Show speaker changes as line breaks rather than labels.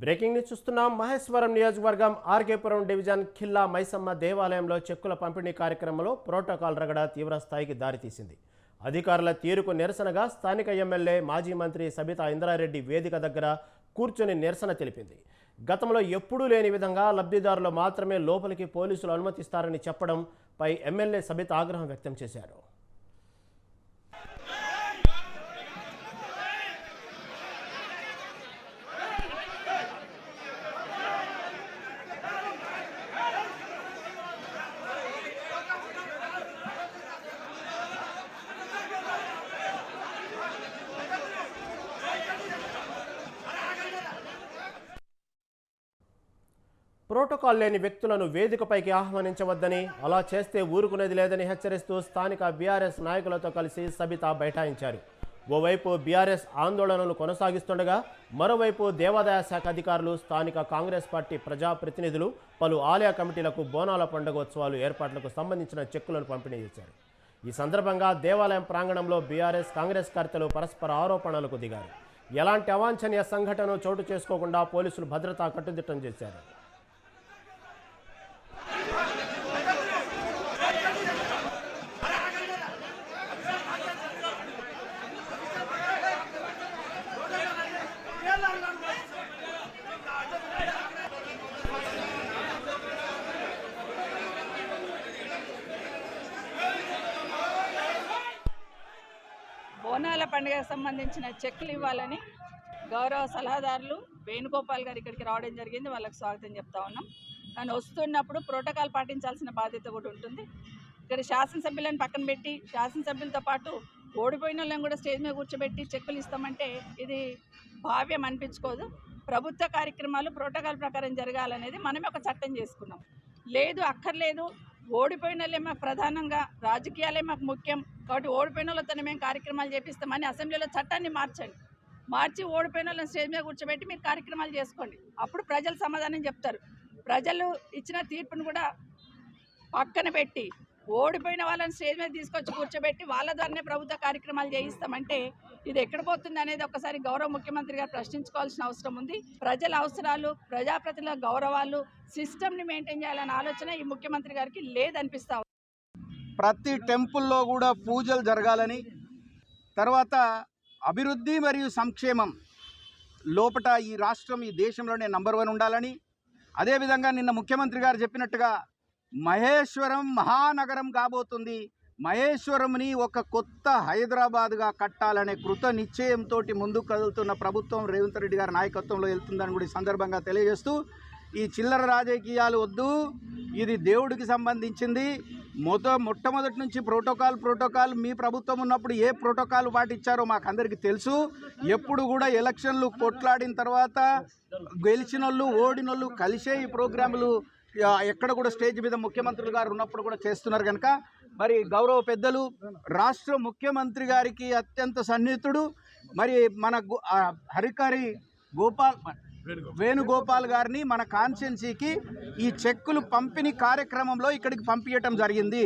Breaking news చూస్తున్నాం. మహేశ్వరం నియోజకవర్గం RK Puram division ఖిల్లా మైసమ్మ దేవాలయంలో చెక్కుల పంపిణీ కార్యక్రమంలో ప్రోటోకాల్ రగడ తీవ్రస్థాయికి దారితీసింది అధికారుల తీరుకు నిరసనగా స్థానిక ఎమ్మెల్యే మాజీ మంత్రి సబితా ఇంద్రారెడ్డి వేదిక దగ్గర కూర్చొని నిరసన తెలిపింది. గతంలో ఎప్పుడూ లేని విధంగా లబ్ధిదారులు మాత్రమే లోపలికి పోలీసులు అనుమతిస్తారని చెప్పడంపై ఎమ్మెల్యే సబిత ఆగ్రహం వ్యక్తం చేశారు. ప్రోటోకాల్ లేని వ్యక్తులను వేదికపైకి ఆహ్వానించవద్దని అలా చేస్తే ఊరుకునేది లేదని హెచ్చరిస్తూ స్థానిక బీఆర్ఎస్ నాయకులతో కలిసి సబిత బైఠాయించారు. ఓవైపు బీఆర్ఎస్ ఆందోళనలు కొనసాగిస్తుండగా మరోవైపు దేవాదాయ శాఖ అధికారులు స్థానిక కాంగ్రెస్ పార్టీ ప్రజాప్రతినిధులు పలు ఆలయ కమిటీలకు బోనాల పండుగోత్సవాలు ఏర్పాట్లకు సంబంధించిన చెక్కులను పంపిణీ చేశారు. ఈ సందర్భంగా దేవాలయం ప్రాంగణంలో బీఆర్ఎస్ కాంగ్రెస్ కర్తలు పరస్పర ఆరోపణలకు దిగారు. ఎలాంటి అవాంఛనీయ సంఘటన చోటు చేసుకోకుండా పోలీసులు భద్రతా కట్టుదిట్టం చేశారు
బోనాల పండుగకు సంబంధించిన చెక్లు ఇవ్వాలని గౌరవ సలహాదారులు వేణుగోపాల్ గారు ఇక్కడికి రావడం జరిగింది. వాళ్ళకి స్వాగతం చెప్తా ఉన్నాం. కానీ వస్తున్నప్పుడు ప్రోటోకాల్ పాటించాల్సిన బాధ్యత కూడా ఉంటుంది. ఇక్కడ శాసనసభ్యులను పక్కన పెట్టి శాసనసభ్యులతో పాటు ఓడిపోయిన వాళ్ళని కూడా స్టేజ్ మీద కూర్చోబెట్టి చెక్కులు ఇస్తామంటే ఇది భావ్యం అనిపించుకోదు. ప్రభుత్వ కార్యక్రమాలు ప్రోటోకాల్ ప్రకారం జరగాలనేది మనమే ఒక చట్టం చేసుకున్నాం. లేదు అక్కర్లేదు ఓడిపోయిన వాళ్ళే మాకు ప్రధానంగా రాజకీయాలే మాకు ముఖ్యం. కాబట్టి ఓడిపోయిన వాళ్ళతోనే మేము కార్యక్రమాలు చేపిస్తామని అసెంబ్లీలో చట్టాన్ని మార్చండి. మార్చి ఓడిపోయిన వాళ్ళని స్టేజ్ మీద కూర్చోబెట్టి మీరు కార్యక్రమాలు చేసుకోండి. అప్పుడు ప్రజలు సమాధానం చెప్తారు. ప్రజలు ఇచ్చిన తీర్పును కూడా పక్కన పెట్టి ఓడిపోయిన వాళ్ళని స్టేజ్ మీద తీసుకొచ్చి కూర్చోబెట్టి వాళ్ళ ద్వారానే ప్రభుత్వ కార్యక్రమాలు చేయిస్తామంటే ఇది ఎక్కడ పోతుంది అనేది ఒకసారి గౌరవ ముఖ్యమంత్రి గారు ప్రశ్నించుకోవాల్సిన అవసరం ఉంది. ప్రజల అవసరాలు ప్రజాప్రతినిధుల గౌరవాలు సిస్టమ్ని మెయింటైన్ చేయాలనే ఆలోచన ఈ ముఖ్యమంత్రి గారికి లేదనిపిస్తా
ప్రతి టెంపుల్లో కూడా పూజలు జరగాలని తర్వాత అభివృద్ధి మరియు సంక్షేమం లోపట ఈ రాష్ట్రం ఈ దేశంలోనే నంబర్ వన్ ఉండాలని అదేవిధంగా నిన్న ముఖ్యమంత్రి గారు చెప్పినట్టుగా మహేశ్వరం మహానగరం కాబోతుంది. మహేశ్వరంని ఒక కొత్త హైదరాబాద్గా కట్టాలనే కృత నిశ్చయంతో ముందుకు కదులుతున్న ప్రభుత్వం రేవంత్ రెడ్డి గారి నాయకత్వంలో వెళ్తుందని కూడా సందర్భంగా తెలియజేస్తూ ఈ చిల్లర రాజకీయాలు వద్దు ఇది దేవుడికి సంబంధించింది. మొద మొట్టమొదటి నుంచి ప్రోటోకాల్ ప్రోటోకాల్ మీ ప్రభుత్వం ఉన్నప్పుడు ఏ ప్రోటోకాల్ పాటించారో మాకు అందరికీ తెలుసు. ఎప్పుడు కూడా ఎలక్షన్లు కొట్లాడిన తర్వాత గెలిచిన వాళ్ళు ఓడినోళ్ళు కలిసే ఈ ప్రోగ్రాములు ఎక్కడ కూడా స్టేజ్ మీద ముఖ్యమంత్రులు గారు ఉన్నప్పుడు కూడా చేస్తున్నారు కనుక మరి గౌరవ పెద్దలు రాష్ట్ర ముఖ్యమంత్రి గారికి అత్యంత సన్నిహితుడు మరి మన హరికరి గోపాల్ వేణుగోపాల్ గారిని మన కాన్స్టిట్యున్సీకి ఈ చెక్కులు పంపిణీ కార్యక్రమంలో ఇక్కడికి పంపించటం జరిగింది.